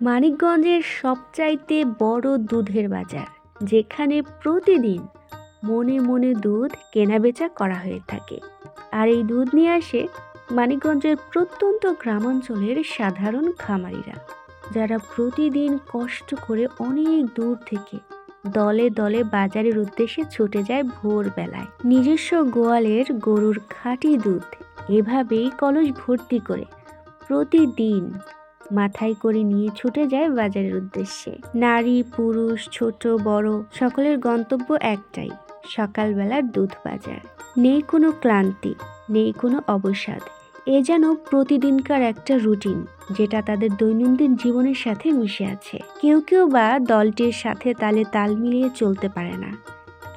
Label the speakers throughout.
Speaker 1: মানিকগঞ্জের সবচাইতে বড় দুধের বাজার, যেখানে প্রতিদিন মনে মনে দুধ কেনাবেচা করা হয়ে থাকে। আর এই দুধ নিয়ে আসে মানিকগঞ্জের প্রত্যন্ত গ্রামাঞ্চলের সাধারণ খামারিরা, যারা প্রতিদিন কষ্ট করে অনেক দূর থেকে দলে দলে বাজারের উদ্দেশ্যে ছুটে যায় ভোরবেলায়। নিজস্ব গোয়ালের গরুর খাঁটি দুধ এভাবেই কলস ভর্তি করে প্রতিদিন মাথায় করে নিয়ে ছুটে যায় বাজারের উদ্দেশ্যে। নারী, পুরুষ, ছোট, বড়, সকলের গন্তব্য একটাই সকালবেলার দুধ বাজার। নেই কোনো ক্লান্তি, নেই কোনো অবসাদ। এ যেন প্রতিদিনকার একটা রুটিন, যেটা তাদের দৈনন্দিন জীবনের সাথে মিশে আছে। কেউ কেউ বা দলটির সাথে তালে তাল মিলিয়ে চলতে পারে না।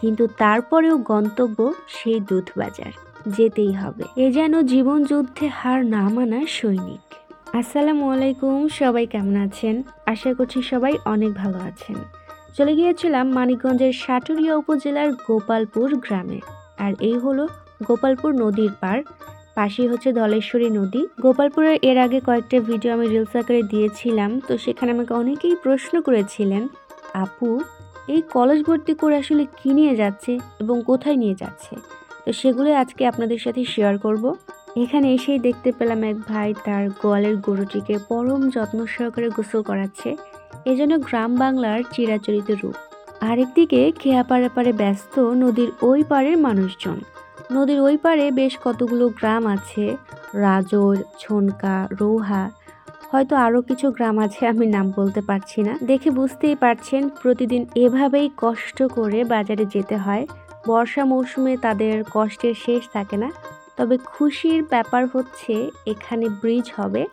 Speaker 1: কিন্তু তারপরেও গন্তব্য সেই দুধ বাজার, যেতেই হবে। এ যেন জীবন যুদ্ধে হার না মানা সৈনিক। আসসালামু আলাইকুম, সবাই কেমন আছেন? আশা করছি সবাই অনেক ভালো আছেন। চলে গিয়েছিলাম মানিকগঞ্জের সাটুরিয়া উপজেলার গোপালপুর গ্রামে। আর এই হলো গোপালপুর নদীর পার পাশেই হচ্ছে ধলেশ্বরী নদী। গোপালপুরের এর আগে কয়েকটা ভিডিও আমি রিলস আকারে দিয়েছিলাম। তো সেখানে আমাকে অনেকেই প্রশ্ন করেছিলেন, আপু, এই কলেজ ভর্তি করে আসলে কী নিয়ে যাচ্ছে এবং কোথায় নিয়ে যাচ্ছে? তো সেগুলো আজকে আপনাদের সাথে শেয়ার করব। এখানে এসেই দেখতে পেলাম এক ভাই তার গোয়ালের গরুটিকে পরম যত্ন সহকারে গোসল করাচ্ছে, এজন্য গ্রাম বাংলার চিরাচরিত রূপ। আরেকদিকে খেয়া পাড়ে পাড়ে ব্যস্ত নদীর ওই পারের মানুষজন। নদীর ওই পারে বেশ কতগুলো গ্রাম আছে, রাজর, ছনকা, রৌহা, হয়তো আরও কিছু গ্রাম আছে আমি নাম বলতে পারছি না। দেখে বুঝতেই পারছেন প্রতিদিন এভাবেই কষ্ট করে বাজারে যেতে হয়, বর্ষা মৌসুমে তাদের কষ্টের শেষ থাকে না। তবে খুশির ব্যাপার হচ্ছে এখানে ব্রিজ হবে।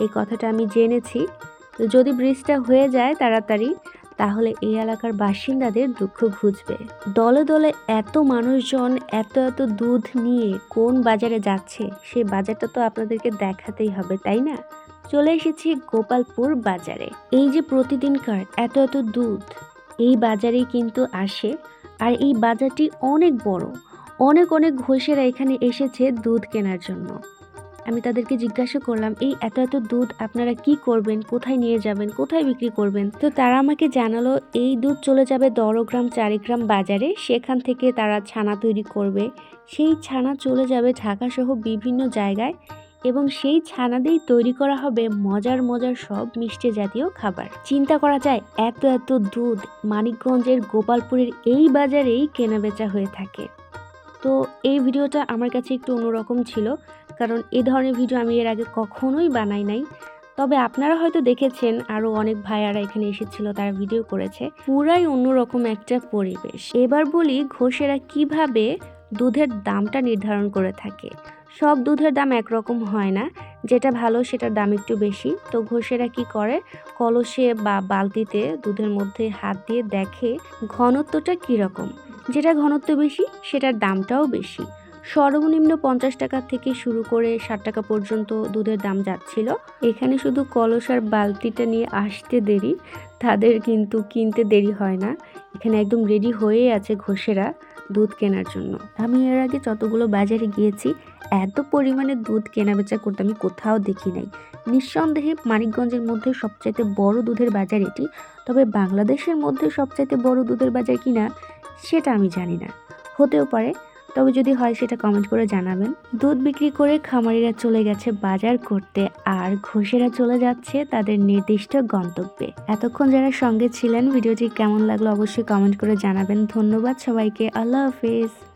Speaker 1: এই কথাটা আমি জেনেছি। তো যদি ব্রিজটা হয়ে যায় তাড়াতাড়ি, তাহলে এই এলাকার বাসিন্দাদের দুঃখ ঘুচবে। দলে দলে এত মানুষজন, এত এত দুধ নিয়ে কোন বাজারে যাচ্ছে সেই বাজারটা তো আপনাদেরকে দেখাতেই হবে, তাই না? চলে এসেছি গোপালপুর বাজারে। এই যে প্রতিদিনকার এত এত দুধ, এই বাজারেই কিন্তু আসে। আর এই বাজারটি অনেক বড়। অনেক অনেক ঘোষেরা এখানে এসেছে দুধ কেনার জন্য। আমি তাদেরকে জিজ্ঞাসা করলাম, এই এত এত দুধ আপনারা কি করবেন? কোথায় নিয়ে যাবেন? কোথায় বিক্রি করবেন? তো তারা আমাকে জানালো, এই দুধ চলে যাবে দরগ্রাম চারিগ্রাম বাজারে। সেখান থেকে তারা ছানা তৈরি করবে। সেই ছানা চলে যাবে ঢাকাসহ বিভিন্ন জায়গায় এবং সেই ছানা দিয়েই তৈরি করা হবে মজার মজার সব মিষ্টি জাতীয় খাবার। চিন্তা করা যায়, এত এত দুধ মানিকগঞ্জের গোপালপুরের এই বাজারেই কেনাবেচা হয়ে থাকে। তো এই ভিডিওটা আমার কাছে একটু অন্যরকম ছিল, কারণ এ ধরনের ভিডিও আমি এর আগে কখনোই বানাই নাই। তবে আপনারা হয়তো দেখেছেন আরও অনেক ভাইয়ারা এখানে এসেছিল, তারা ভিডিও করেছে। পুরাই অন্যরকম একটা পরিবেশ। এবার বলি ঘোষেরা কীভাবে দুধের দামটা নির্ধারণ করে থাকে। সব দুধের দাম একরকম হয় না, যেটা ভালো সেটার দাম একটু বেশি। তো ঘোষেরা কি করে? কলসে বা বালতিতে দুধের মধ্যে হাত দিয়ে দেখে ঘনত্বটা কীরকম। যেটা ঘনত্ব বেশি, সেটার দামটাও বেশি। সর্বনিম্ন পঞ্চাশ টাকা থেকে শুরু করে ষাট টাকা পর্যন্ত দুধের দাম যাচ্ছিল। এখানে শুধু কলস আর বালতিটা নিয়ে আসতে দেরি, তাদের কিন্তু কিনতে দেরি হয় না। এখানে একদম রেডি হয়ে আছে ঘোষেরা দুধ কেনার জন্য। আমি এর আগে যতগুলো বাজারে গিয়েছি, এত পরিমাণে দুধ কেনাবেচা করতে আমি কোথাও দেখি নাই। নিঃসন্দেহে মানিকগঞ্জের মধ্যে সবচাইতে বড় দুধের বাজার এটি। তবে বাংলাদেশের মধ্যে সবচাইতে বড় দুধের বাজার কিনা সেটা আমি জানি না। হতেও পারে, তবে যদি হয় সেটা কমেন্ট করে জানাবেন। দুধ বিক্রি করে খামারিরা চলে গেছে বাজার করতে আর ঘোষেরা চলে যাচ্ছে তাদের নির্দিষ্ট গন্তব্যে। এতক্ষণ যারা সঙ্গে ছিলেন, ভিডিওটি কেমন লাগল অবশ্যই কমেন্ট করে জানাবেন। ধন্যবাদ সবাইকে, আল্লাহ হাফিজ।